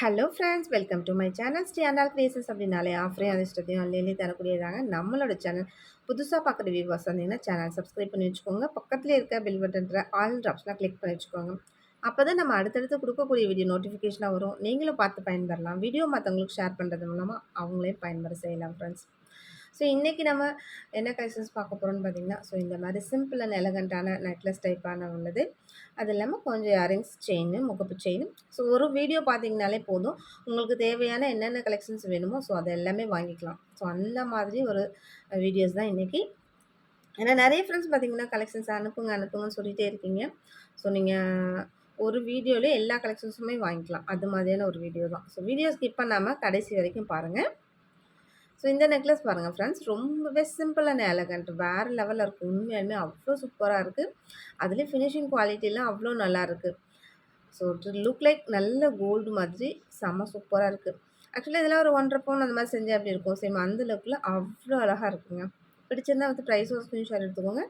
Hello friends welcome to my channel Sri Andal creations அப்படின்னாலே ஆஃபரையும் அதிர்ஷ்டத்தையும் அல்லையிலே தரக்கூடியதாங்க நம்மளோட சேனல் புதுசாக பார்க்குற வியூவர்ஸ் வந்தீங்கன்னா சேனல் சப்ஸ்கிரைப் பண்ணி வச்சுக்கோங்க. பக்கத்தில் இருக்க பில் பட்டன்ற ஆல் ஆப்ஷனாக கிளிக் பண்ணி வச்சுக்கோங்க. அப்போ தான் நம்ம அடுத்தடுத்து கொடுக்கக்கூடிய வீடியோ நோட்டிஃபிகேஷனாக வரும். நீங்களும் பார்த்து பயன்பெறலாம். வீடியோ மற்றவங்களுக்கு ஷேர் பண்ணுறது மூலமாக அவங்களையும் பயன்பெற செய்யலாம் ஃப்ரெண்ட்ஸ் ஸோ இன்றைக்கி நம்ம என்ன கலெக்ஷன்ஸ் பார்க்க போகிறோம்னு பார்த்திங்கன்னா ஸோ இந்த மாதிரி சிம்பிள் அண்ட் எலகண்ட்டான நெக்லஸ் டைப்பான உள்ளது. அது இல்லாமல் கொஞ்சம் இயரிங்ஸ் செயின் முகப்பு செயின் ஸோ ஒரு வீடியோ பார்த்தீங்கனாலே போதும். உங்களுக்கு தேவையான என்னென்ன கலெக்ஷன்ஸ் வேணுமோ ஸோ அதை எல்லாமே வாங்கிக்கலாம். ஸோ அந்த மாதிரி ஒரு வீடியோஸ் தான் இன்றைக்கி ஏன்னா நிறைய ஃப்ரெண்ட்ஸ் பார்த்தீங்கன்னா கலெக்ஷன்ஸ் அனுப்புங்க அனுப்புங்கன்னு சொல்லிகிட்டே இருக்கீங்க. ஸோ நீங்கள் ஒரு வீடியோவில் எல்லா கலெக்ஷன்ஸுமே வாங்கிக்கலாம். அது மாதிரியான ஒரு வீடியோ தான். ஸோ வீடியோ ஸ்கிப் பண்ணாமல் கடைசி வரைக்கும் பாருங்கள் ஸோ இந்த நெக்லஸ் பாருங்கள் ஃப்ரெண்ட்ஸ் ரொம்பவே சிம்பிளான எலகண்ட் வேறு லெவலில் இருக்குது உண்மையாலுமே அவ்வளோ சூப்பராக இருக்குது அதுலேயும் ஃபினிஷிங் குவாலிட்டிலாம் அவ்வளோ நல்லா இருக்குது ஸோ லுக் லைக் நல்ல கோல்டு மாதிரி செம்ம சூப்பராக இருக்குது ஆக்சுவலாக இதெல்லாம் ஒரு ஒன்றரை பவுன் அந்த மாதிரி செஞ்சால் அப்படி இருக்கும்? சேம் அந்த லுக்கில் அவ்வளோ அழகாக இருக்குங்க. பிடிச்சிருந்தா வந்து ப்ரைஸ் ஒரு ஸ்க்ரீன்ஷாட் எடுத்துக்கோங்க.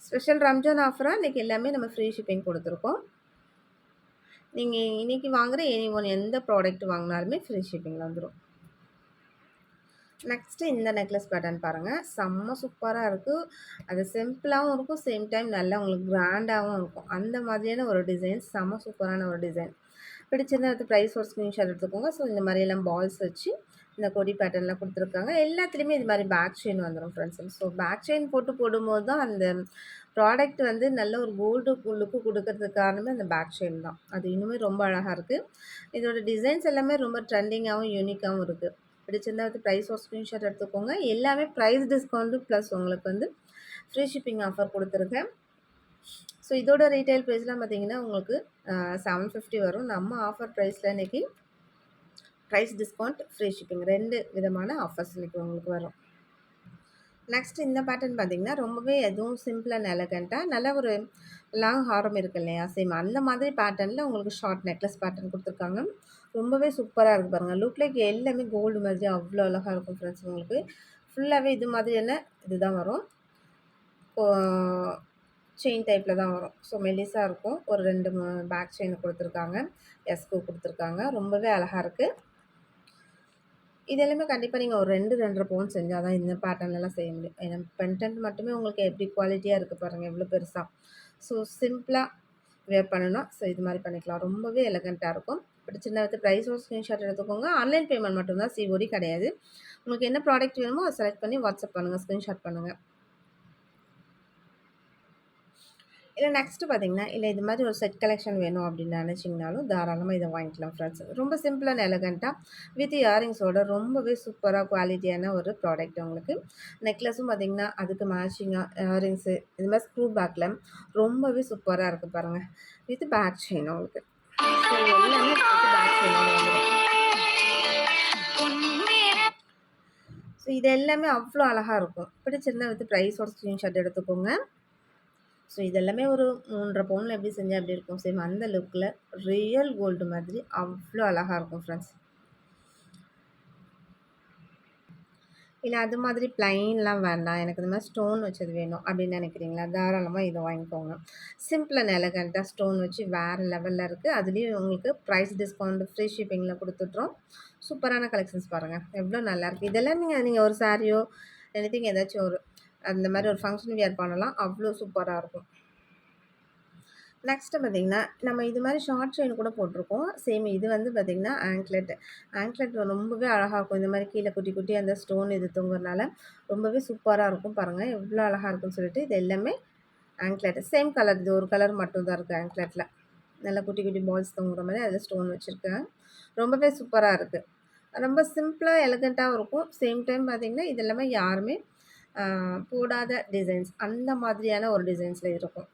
ஸ்பெஷல் ரம்ஜான் ஆஃபராக இன்றைக்கி எல்லாமே நம்ம ஃப்ரீ ஷிப்பிங் கொடுத்துருக்கோம். நீங்கள் இன்றைக்கி வாங்குகிற எனி ஒன் எந்த ப்ராடக்ட் வாங்கினாலுமே ஃப்ரீ ஷிப்பிங்கில் வந்துடும் நெக்ஸ்ட்டு இந்த நெக்லஸ் பேட்டர்ன் பாருங்கள் செம்ம சூப்பராக இருக்குது அது சிம்பிளாகவும் இருக்கும் சேம் டைம் நல்லா உங்களுக்கு கிராண்டாகவும் இருக்கும். அந்த மாதிரியான ஒரு டிசைன் செம்ம சூப்பரான ஒரு டிசைன் பிடிச்சிருந்தா அது ப்ரைஸ் ஒரு ஸ்க்ரீன்ஷாட் எடுத்துக்கோங்க. ஸோ இந்த மாதிரியெல்லாம் பால்ஸ் வச்சு இந்த கொடி பேட்டர்னில் கொடுத்துருக்காங்க. எல்லாத்துலேயுமே இது மாதிரி பேக் செயின் வந்துடும் ஃப்ரெண்ட்ஸ் ஸோ பேக் செயின் போட்டு போடும்போது தான் அந்த ப்ராடக்ட் வந்து நல்ல ஒரு கோல்டு லுக்கு கொடுக்கறதுக்கு காரணமே அந்த பேக் செயின் தான். அது இன்னுமே ரொம்ப அழகாக இருக்குது இதோட டிசைன்ஸ் எல்லாமே ரொம்ப ட்ரெண்டிங்காகவும் யூனிக்காகவும் இருக்குது பிடிச்சிருந்தா வந்து ப்ரைஸ் ஒரு ஸ்க்ரீன்ஷாட் எடுத்துக்கோங்க. எல்லாமே ப்ரைஸ் டிஸ்கவுண்ட்டு ப்ளஸ் உங்களுக்கு வந்து ஃப்ரீ ஷிப்பிங் ஆஃபர் கொடுத்துருக்கேன் ஸோ இதோட ரீட்டைல் ப்ரைஸ்லாம் பார்த்தீங்கன்னா உங்களுக்கு செவன் ஃபிஃப்டி வரும். நம்ம ஆஃபர் ப்ரைஸில் இன்றைக்கி ப்ரைஸ் டிஸ்கவுண்ட் ஃப்ரீ ஷிப்பிங் ரெண்டு விதமான ஆஃபர்ஸ் இன்றைக்கி உங்களுக்கு வரும். நெக்ஸ்ட் இந்த பேட்டர்ன் பார்த்திங்கன்னா ரொம்பவே எதுவும் சிம்பிள் அண்ட் எலகண்ட்டாக நல்ல ஒரு லாங் ஹாரம் இருக்குது இல்லையா? சேம் அந்த மாதிரி பேட்டர்னில் உங்களுக்கு ஷார்ட் நெக்லஸ் பேட்டர்ன் கொடுத்துருக்காங்க. ரொம்பவே சூப்பராக இருக்குது பாருங்கள் லுக் லைக் எல்லாமே கோல்டு மாதிரி அவ்வளோ அழகாக இருக்கும் ஃப்ரெண்ட்ஸ் உங்களுக்கு. ஃபுல்லாகவே இது மாதிரியான இதுதான் வரும். செயின் டைப்பில் தான் வரும். ஸோ மெலிசாக இருக்கும். ஒரு ரெண்டு பேக் செயின் கொடுத்துருக்காங்க. எஸ்கு கொடுத்துருக்காங்க. ரொம்பவே அழகாக இருக்குது இது எல்லாமே கண்டிப்பாக நீங்கள் ஒரு ரெண்டு ரெண்டரை பவுன் செஞ்சால் தான் இந்த பேட்டர்ன்லாம் செய்ய முடியும். ஏன்னா பென்டென்ட் மட்டுமே உங்களுக்கு எப்படி குவாலிட்டியாக இருக்குது பாருங்கள் எவ்வளோ பெருசாக ஸோ சிம்பிளாக வேர் பண்ணணும் ஸோ இது மாதிரி பண்ணிக்கலாம். ரொம்பவே எலகண்ட்டாக இருக்கும். பிடிச்சிருந்தா வந்து ப்ரைஸும் ஸ்க்ரீன்ஷாட் எடுத்துக்கோங்க. ஆன்லைன் பேமெண்ட் மட்டும்தான் சிஓடி கிடையாது. உங்களுக்கு என்ன ப்ராடக்ட் வேணுமோ அதை செலக்ட் பண்ணி வாட்ஸ்அப் பண்ணுங்கள் ஸ்க்ரீன்ஷாட் பண்ணுங்கள் இல்லை நெக்ஸ்ட்டு பார்த்தீங்கன்னா இல்லை இது மாதிரி ஒரு செட் கலெக்ஷன் வேணும் அப்படின்னு நினச்சிங்கனாலும் தாராளமாக இதை வாங்கிக்கலாம் ஃப்ரெண்ட்ஸ் ரொம்ப சிம்பிள் அண்ட் எலகண்ட்டாக வித் இயரிங்ஸோட ரொம்பவே சூப்பராக குவாலிட்டியான ஒரு ப்ராடக்ட் உங்களுக்கு. நெக்லஸும் பார்த்திங்கன்னா அதுக்கு மேட்சிங்காக இயரிங்ஸு இது மாதிரி ஸ்க்ரூ பேக்கில் ரொம்பவே சூப்பராக இருக்குது பாருங்கள் வித் பேக் செயின் உங்களுக்கு. ஸோ எல்லாமே பேக் வந்துடும் ஸோ இது எல்லாமே அவ்வளோ அழகாக இருக்கும். பிடிச்சிருந்தா வித் ப்ரைஸோட ஸ்க்ரீன்ஷாட் எடுத்துக்கோங்க. ஸோ இதெல்லாமே ஒரு மூன்றரை பவுனில் எப்படி செஞ்சால் எப்படி இருக்கும்? சேம் அந்த லுக்கில் ரியல் கோல்டு மாதிரி அவ்வளோ அழகாக இருக்கும் ஃப்ரெண்ட்ஸ் இல்லை அது மாதிரி ப்ளைன்லாம் வேண்டாம். எனக்கு இந்த மாதிரி ஸ்டோன் வச்சது வேணும் அப்படின்னு நினைக்கிறீங்களா? தாராளமாக இதை வாங்கிக்கோங்க. சிம்பிள் அண்ட் எலகண்ட்டாக ஸ்டோன் வச்சு வேறு லெவலில் இருக்குது அதுலேயும் உங்களுக்கு ப்ரைஸ் டிஸ்கவுண்ட் ஃப்ரீ ஷிப்பிங்கில் கொடுத்துட்றோம் சூப்பரான கலெக்ஷன்ஸ் பாருங்கள் எவ்வளோ நல்லாயிருக்கு இதெல்லாம் நீங்கள் நீங்கள் ஒரு சாரியோ எனத்திங் ஏதாச்சும் ஒரு அந்த மாதிரி ஒரு ஃபங்க்ஷன் வியர் பண்ணலாம். அவ்வளோ சூப்பராக இருக்கும். நெக்ஸ்ட்டு பார்த்திங்கன்னா நம்ம இது மாதிரி ஷார்ட் செயின் கூட போட்டிருக்கோம். சேம் இது வந்து பார்த்திங்கன்னா ஆங்க்லெட் ஆங்க்லெட் ரொம்பவே அழகாக இருக்கும். இந்த மாதிரி கீழே குட்டி குட்டி அந்த ஸ்டோன் இது தூங்குறதுனால ரொம்பவே சூப்பராக இருக்கும் பாருங்கள் எவ்வளோ அழகாக இருக்குன்னு சொல்லிட்டு இது எல்லாமே ஆங்க்லெட் சேம் கலர் இது ஒரு கலர் மட்டும் தான் இருக்குது ஆங்க்லெட்டில் நல்லா குட்டி குட்டி பால்ஸ் தொங்குற மாதிரி அதில் ஸ்டோன் வச்சுருக்கேன் ரொம்பவே சூப்பராக இருக்குது ரொம்ப சிம்பிளாக எலகண்ட்டாகவும் இருக்கும். சேம் டைம் பார்த்திங்கன்னா இது எல்லாமே யாருமே போடாத டிசைன்ஸ் அந்த மாதிரியான ஒரு டிசைன்ஸில் இருக்கும்.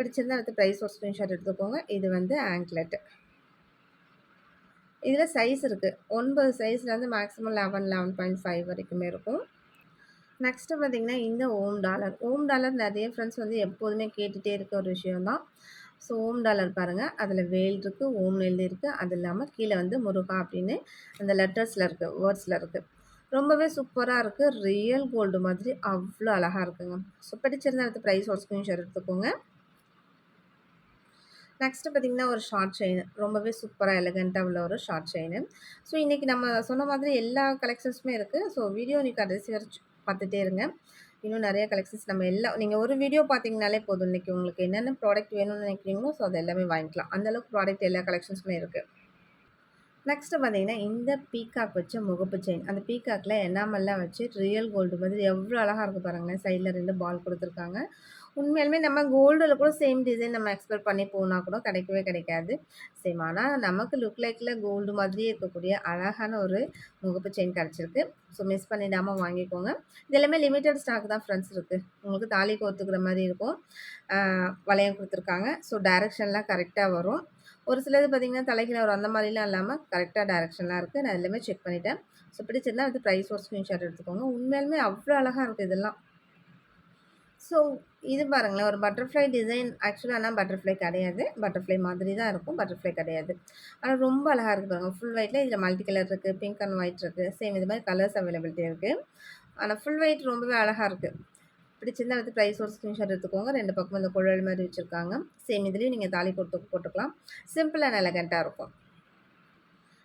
பிடிச்சிருந்தா அடுத்து ப்ரைஸ் ஒரு ஸ்க்ரீன்ஷாட் எடுத்துக்கோங்க. இது வந்து ஆங்க்லெட் இதில் சைஸ் இருக்குது ஒன்பது சைஸ்லேருந்து maximum eleven eleven point five வரைக்குமே இருக்கும். நெக்ஸ்ட்டு பார்த்திங்கன்னா இந்த ஓம் டாலர் ஓம் டாலர் நிறைய ஃப்ரெண்ட்ஸ் வந்து எப்போதுமே கேட்டுகிட்டே இருக்க ஒரு விஷயம் தான் ஸோ ஓம் டாலர் பாருங்கள் அதில் வேல் இருக்குது ஓம் எழுதி இருக்குது அது இல்லாமல் கீழே வந்து முருகா அப்படின்னு அந்த லெட்டர்ஸில் இருக்குது வேர்ட்ஸில் இருக்குது ரொம்பவே சூப்பராக இருக்குது ரியல் கோல்டு மாதிரி அவ்வளோ அழகாக இருக்குங்க. ஸோ பிடிச்சிருந்தா எடுத்து ப்ரைஸ் ஒரு ஸ்க்ரீன்ஷாட் எடுத்துக்கோங்க. நெக்ஸ்ட்டு பார்த்தீங்கன்னா, ஒரு ஷார்ட் செயின். ரொம்பவே சூப்பராக எலகண்ட்டாக உள்ள ஒரு ஷார்ட் செயின் ஸோ, இன்றைக்கி நம்ம சொன்ன மாதிரி எல்லா கலெக்ஷன்ஸுமே இருக்குது ஸோ, வீடியோ நீங்கள் கடைசி வரைக்கும் பார்த்துட்டே இருங்க. இன்னும் நிறைய கலெக்ஷன்ஸ் நம்ம எல்லாம் நீங்கள் ஒரு வீடியோ பார்த்தீங்கனாலே போதும். இன்றைக்கி உங்களுக்கு என்னென்ன ப்ராடக்ட் வேணும்னு நினைக்கிறீங்களோ, ஸோ அது எல்லாமே வாங்கிக்கலாம். அந்த அளவுக்கு ப்ராடக்ட் எல்லா கலெக்ஷன்ஸுமே இருக்குது நெக்ஸ்ட்டு பார்த்தீங்கன்னா, இந்த பீகாக் வச்ச முகப்பு செயின். அந்த பீகாக்கில் என்னாமெல்லாம் வச்சு ரியல் கோல்டு மாதிரி எவ்வளோ அழகாக இருக்குது பாருங்களேன். சைடில் ரெண்டு பால் கொடுத்துருக்காங்க உண்மையாலுமே நம்ம கோல்டில் கூட சேம் டிசைன் நம்ம எக்ஸ்பெக்ட் பண்ணி போனால் கூட கிடைக்கவே கிடைக்காது. சேம் ஆனால் நமக்கு லுக் லைக்ல கோல்டு மாதிரியே இருக்கக்கூடிய அழகான ஒரு முகப்பு செயின் கிடச்சிருக்கு ஸோ, மிஸ் பண்ணிடாம வாங்கிக்கோங்க. இது எல்லாமே லிமிட்டட் ஸ்டாக் தான் ஃப்ரெண்ட்ஸ் இருக்குது உங்களுக்கு தாலி கோர்த்துக்கிற மாதிரி இருக்கும். வளையம் கொடுத்துருக்காங்க ஸோ, டைரக்ஷன்லாம் கரெக்டாக வரும். ஒரு சிலது பார்த்திங்கன்னா தலைகீழ வரும். அந்த மாதிரிலாம் இல்லாமல் கரெக்டாக டைரக்ஷன்லாம் இருக்குது நான் எல்லாமே செக் பண்ணிட்டேன். ஸோ, பிடிச்சிருந்தா வந்து ப்ரைஸ் ஒரு ஸ்க்ரீன்ஷாட் எடுத்துக்கோங்க. உண்மையாலுமே அவ்வளோ அழகாக இருக்குது இதெல்லாம். ஸோ, இது பாருங்களேன். ஒரு பட்டர்ஃப்ளை டிசைன் ஆக்சுவலாக ஆனால் பட்டர்ஃப்ளை கிடையாது. பட்டர்ஃப்ளை மாதிரி தான் இருக்கும். பட்டர்ஃப்ளை கிடையாது. ஆனால் ரொம்ப அழகாக இருக்குது பாருங்கள் ஃபுல் ஒயிட்டில் இதில் மல்டி கலர் இருக்குது பிங்க் அண்ட் ஒயிட் இருக்குது சேம் இது மாதிரி கலர்ஸ் அவைலபிலிட்டி இருக்குது ஆனால் ஃபுல் ஒயிட் ரொம்பவே அழகாக இருக்குது இப்படி பிடிச்சிருந்தா வந்து ப்ரைஸ் ஒரு ஸ்க்ரீன்ஷாட் எடுத்துக்கோங்க. ரெண்டு பக்கமும் இந்த குழல் மாதிரி வச்சுருக்காங்க சேம் இதுலேயும் நீங்கள் தாலி கொடுத்து போட்டுக்கலாம். சிம்பிள் அண்ட் எலகண்ட்டாக இருக்கும்.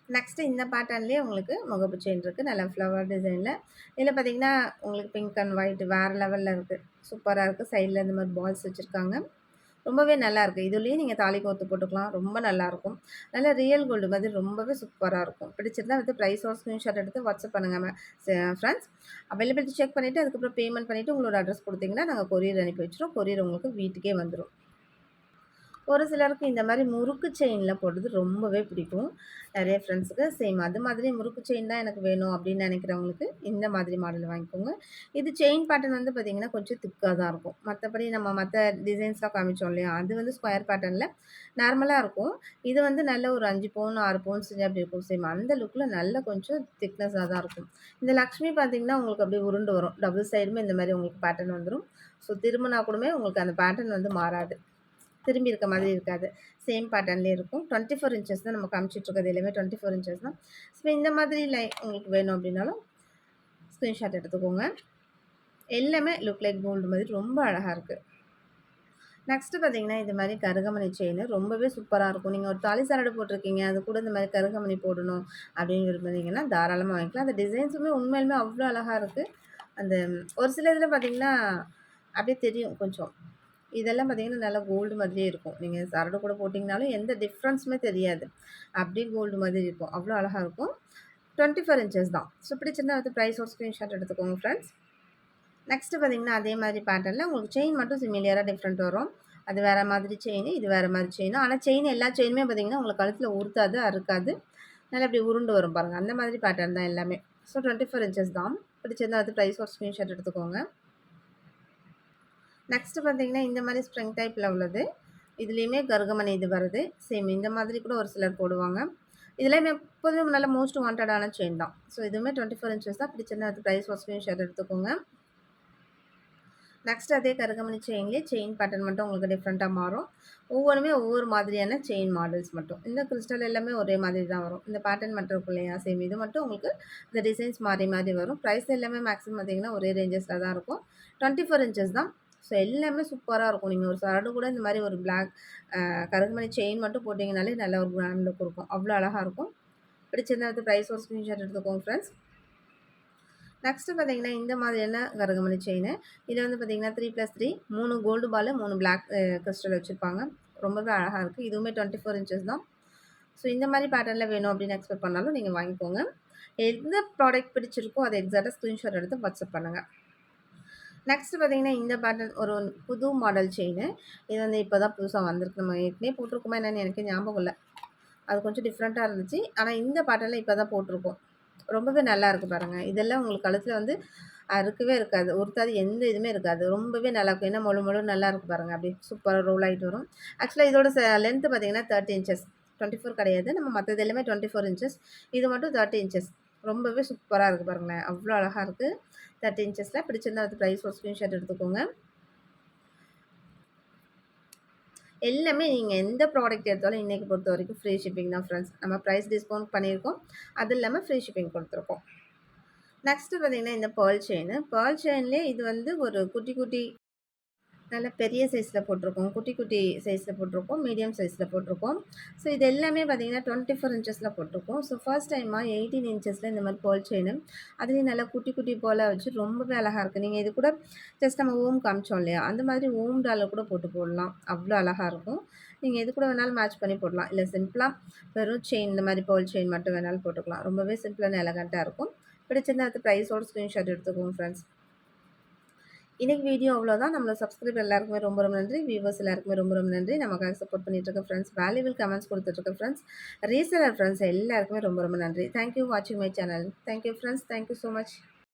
நெக்ஸ்ட்டு இந்த பேட்டர்ன்லேயே உங்களுக்கு முகப்பு செயின் இருக்குது நல்லா ஃப்ளவர் டிசைனில் இதில் பார்த்தீங்கன்னா, உங்களுக்கு பிங்க் அண்ட் ஒயிட் வேற லெவலில் இருக்குது சூப்பராக இருக்குது சைடில் இந்த மாதிரி பால்ஸ் வச்சுருக்காங்க ரொம்பவே நல்லாயிருக்கு. இதுலேயும் நீங்கள் தாலி கோர்த்து போட்டுக்கலாம். ரொம்ப நல்லாயிருக்கும். நல்ல ரியல் கோல்டு மாதிரி ரொம்பவே சூப்பராக இருக்கும். பிடிச்சிருந்தா வந்து பிரைஸோட ஸ்க்ரீன்ஷாட் எடுத்து வாட்ஸ்அப் பண்ணுங்க ஃப்ரெண்ட்ஸ். அவைலபிலிட்டி செக் பண்ணிவிட்டு அதுக்கப்புறம் பேமெண்ட் பண்ணிவிட்டு உங்களோட அட்ரஸ் கொடுத்தீங்கன்னா நாங்கள் கொரியர் அனுப்பி வச்சுருவோம். கொரியர் உங்களுக்கு வீட்டுக்கே வந்துடும் ஒரு சிலருக்கு இந்த மாதிரி முறுக்கு செயினில் போடுறது ரொம்பவே பிடிக்கும். நிறைய ஃப்ரெண்ட்ஸுக்கு சேம் அது மாதிரி முறுக்கு செயின் தான் எனக்கு வேணும் அப்படின்னு நினைக்கிறவங்களுக்கு இந்த மாதிரி மாடல் வாங்கிக்கோங்க. இது செயின் பேட்டர்ன் வந்து பார்த்தீங்கன்னா, கொஞ்சம் திக்காக தான் இருக்கும். மற்றபடி நம்ம மற்ற டிசைன்ஸ்லாம் காமிச்சோம் இல்லையா? அது வந்து ஸ்கொயர் பேட்டர்னில் நார்மலாக இருக்கும். இது வந்து நல்ல ஒரு அஞ்சு பவுன், ஆறு பவுன் செஞ்சு அப்படி இருக்கும்? சேம் அந்த லுக்கில் நல்ல கொஞ்சம் திக்னஸாக தான் இருக்கும். இந்த லக்ஷ்மி பார்த்தீங்கன்னா, உங்களுக்கு அப்படியே உருண்டு வரும். டபுள் சைடுமே இந்த மாதிரி உங்களுக்கு பேட்டர்ன் வந்துடும் ஸோ, திரும்பினா கூடமே உங்களுக்கு அந்த பேட்டர்ன் வந்து மாறாது. திரும்பி இருக்க மாதிரி இருக்காது. சேம் பேட்டர்ன்லேயே இருக்கும். 24 இன்ச்சஸ் தான் நம்ம காமிச்சிட்ருக்கிறது எல்லாமே டுவெண்ட்டி ஃபோர் இன்ச்சஸ் தான். ஸோ, இந்த மாதிரி லை உங்களுக்கு வேணும் அப்படின்னாலும் ஸ்க்ரீன்ஷாட் எடுத்துக்கோங்க. எல்லாமே லுக் லைக் கோல்டு மாதிரி ரொம்ப அழகாக இருக்குது நெக்ஸ்ட்டு பார்த்தீங்கன்னா, இது மாதிரி கருகமணி செயின் ரொம்பவே சூப்பராக இருக்கும். நீங்கள் ஒரு தாலி சரடு போட்டிருக்கீங்க. அது கூட இந்த மாதிரி கருகமணி போடணும் அப்படின்னு விரும்புனீங்கன்னா, தாராளமாக வாங்கிக்கலாம். அந்த டிசைன்ஸுமே உண்மையிலுமே அவ்வளோ அழகாக இருக்குது அந்த ஒரு சில இதில் பார்த்தீங்கன்னா, அப்படியே தெரியும் கொஞ்சம். இதெல்லாம் பார்த்தீங்கன்னா, நல்லா கோல்டு மாதிரியே இருக்கும். நீங்கள் சரடு கூட போட்டிங்கனாலும் எந்த டிஃப்ரென்ஸுமே தெரியாது. அப்படியே கோல்டு மாதிரி இருக்கும். அவ்வளோ அழகாக இருக்கும். 24 இன்ச்சஸ் தான். ஸோ, பிடிச்சிருந்தா வந்து ப்ரைஸ் ஒரு ஸ்க்ரீன்ஷாட் எடுத்துக்கோங்க ஃப்ரெண்ட்ஸ். நெக்ஸ்ட்டு பார்த்தீங்கன்னா, அதே மாதிரி பேட்டர்னில் உங்களுக்கு செயின் மட்டும் சிமிலியராக டிஃப்ரெண்ட் வரும். அது வேறு மாதிரி செயின் இது வேறு மாதிரி செயினும் ஆனால் செயின் எல்லா செயினுமே பார்த்திங்கன்னா உங்களுக்கு கழுத்தில் உறுத்தாது, அறுக்காது. நல்லா இப்படி உருண்டு வரும் பாருங்கள் அந்த மாதிரி பேட்டர்ன் தான் எல்லாமே. ஸோ, 24 இன்ச்சஸ் தான். பிடிச்சிருந்தா வந்து ப்ரைஸ் ஒரு ஸ்க்ரீன்ஷாட் எடுத்துக்கோங்க. நெக்ஸ்ட்டு பார்த்தீங்கன்னா, இந்த மாதிரி ஸ்ப்ரிங் டைப்பில் உள்ளது. இதுலேயுமே கருகமணி இது வருது. சேம் இந்த மாதிரி கூட ஒரு சிலர் போடுவாங்க. இதெல்லாம் எப்போதுமே நல்ல மோஸ்ட் வாண்டடான செயின் தான். ஸோ, இதுவுமே 24 இன்ச்சஸ் தான். பிடிச்சிருந்தா அது ப்ரைஸ் ஒரு ஷேர் எடுத்துக்கோங்க. நெக்ஸ்ட் அதே கருகமணி செயின்லேயே செயின் பேட்டர்ன் மட்டும் உங்களுக்கு டிஃப்ரெண்ட்டாக மாறும். ஒவ்வொன்னுமே ஒவ்வொரு மாதிரியான செயின் மாடல்ஸ் மட்டும். இந்த கிறிஸ்டல் எல்லாமே ஒரே மாதிரி தான் வரும். இந்த பேட்டர்ன் மட்டும் இருக்கும் இல்லையா? சேம் இது மட்டும் உங்களுக்கு இந்த டிசைன்ஸ் மாறி மாறி வரும். ப்ரைஸ் எல்லாமே மேக்ஸிமம் பார்த்தீங்கன்னா, ஒரே ரேஞ்சஸில் தான் இருக்கும். 24 இன்ச்சஸ் தான். ஸோ, எல்லாமே சூப்பராக இருக்கும். நீங்கள் ஒரு சரடு கூட இந்த மாதிரி ஒரு பிளாக் அ செயின் மட்டும் போட்டிங்கனாலே நல்ல ஒரு கிராண்ட் லுக் இருக்கும். அவ்வளோ அழகாக இருக்கும். பிடிச்சிருந்தா வந்து ப்ரைஸ் ஒரு ஸ்க்ரீன்ஷாட் எடுத்துக்கோங்க ஃப்ரெண்ட்ஸ். நெக்ஸ்ட்டு பார்த்தீங்கன்னா, இந்த மாதிரியான கருகமணி செயின் இதில் வந்து பார்த்தீங்கன்னா, 3+3 3 கோல்டு பாலு, மூணு பிளாக் கிறிஸ்டல் வச்சுருப்பாங்க ரொம்பவே அழகாக இருக்குது இதுவுமே 24 இன்ச்சஸ் தான். ஸோ, இந்த மாதிரி பேட்டர்னில் வேணும் அப்படின்னு எக்ஸ்பெக்ட் பண்ணாலும் நீங்கள் வாங்கிக்கோங்க. எந்த ப்ராடக்ட் பிடிச்சிருக்கோ அதை எக்ஸாக்டாக ஸ்க்ரீன்ஷாட் எடுத்து வாட்ஸ்அப் பண்ணுங்கள் நெக்ஸ்ட்டு பார்த்தீங்கன்னா, இந்த பேட்டர்ன் ஒரு புது மாடல் செயினு. இது வந்து இப்போ தான் புதுசாக வந்திருக்கு. நம்ம ஏற்கனவே போட்டிருக்கோமா என்னென்னு எனக்கே ஞாபகம் இல்லை அது கொஞ்சம் டிஃப்ரெண்ட்டாக இருந்துச்சு. ஆனால் இந்த பேட்டர்னில் இப்போ தான் போட்டிருக்கோம். ரொம்பவே நல்லா இருக்குது பாருங்கள் இதெல்லாம் உங்களுக்கு கழுத்தில் வந்து அறுக்கவே இருக்காது. ஒருத்தாது எந்த இதுவுமே இருக்காது. ரொம்பவே நல்லாயிருக்கும். ஏன்னா மொழு முழு நல்லா இருக்கு பாருங்கள் அப்படியே சூப்பராக ரோல் ஆகிட்டு வரும். ஆக்சுவலாக இதோட லென்த்து லென்த் பார்த்தீங்கன்னா, 30 இன்ச்சஸ். 24 கிடையாது. நம்ம மற்றது எல்லாமே 24 இன்ச்சஸ். இது மட்டும் 30 இன்ச்சஸ். ரொம்பவே சூப்பராக இருக்குது பாருங்களேன். அவ்வளோ அழகாக இருக்குது தேர்ட்டி இன்ச்சஸில் பிடிச்சிருந்தா அது ப்ரைஸ் ஒரு ஸ்க்ரீன்ஷாட் எடுத்துக்கோங்க. எல்லாமே நீங்கள் எந்த ப்ராடக்ட் எடுத்தாலும் இன்றைக்கி பொறுத்த வரைக்கும் ஃப்ரீ ஷிப்பிங் தான் ஃப்ரெண்ட்ஸ். நம்ம ப்ரைஸ் டிஸ்கவுண்ட் பண்ணியிருக்கோம். அது இல்லாமல் ஃப்ரீ ஷிப்பிங் கொடுத்துருக்கோம் நெக்ஸ்ட்டு பார்த்தீங்கன்னா, இந்த பேர்ல் செயினு. பேர்ல் செயின்லேயே இது வந்து ஒரு குட்டி குட்டி நல்ல பெரிய சைஸில் போட்டிருக்கோம். குட்டி குட்டி சைஸில் போட்டிருக்கோம். மீடியம் சைஸில் போட்டிருக்கோம். ஸோ இது எல்லாமே பார்த்தீங்கன்னா டுவெண்ட்டி ஃபோர் இன்ச்சஸில் போட்டிருக்கோம். ஸோ ஃபர்ஸ்ட் டைமாக எயிட்டீன் இன்ச்சஸில் இந்த மாதிரி போல் செயின் அதுலேயும் நல்லா குட்டி குட்டி போல வச்சு ரொம்பவே அழகாக இருக்குது நீங்கள் இது கூட ஜஸ்ட் நம்ம ஓம் காமிச்சோம் இல்லையா? அந்த மாதிரி ஓம் டாலில் கூட போட்டு போடலாம். அவ்வளோ அழகாக இருக்கும். நீங்கள் எது கூட வேணாலும் மேட்ச் பண்ணி போடலாம். இல்லை சிம்பிளாக வெறும் செயின் இந்த மாதிரி போல் செயின் மட்டும் வேணாலும் போட்டுக்கலாம். ரொம்பவே சிம்பிளான எலகண்ட்டாக இருக்கும். பிடிச்சிருந்தா அது ப்ரைஸோட ஸ்க்ரீன்ஷாட் எடுத்துக்கோங்க ஃப்ரெண்ட்ஸ் இன்றைக்கி வீடியோ அவ்வளோதான் நம்மளை சப்ஸ்கிரைப் எல்லாருக்குமே ரொம்ப ரொம்ப நன்றி. வியூவர்ஸ் எல்லாருக்குமே ரொம்ப ரொம்ப நன்றி. நமக்காக சப்போர்ட் பண்ணிட்டு இருக்க ஃப்ரெண்ட்ஸ் வேல்யூபிள் கமெண்ட்ஸ் கொடுத்துட்ருக்க ஃப்ரெண்ட்ஸ் ரீசலர் ஃப்ரெண்ட்ஸ் எல்லாருக்குமே ரொம்ப ரொம்ப நன்றி. தேங்க்யூ வாட்சிங் my channel thank you friends thank you so much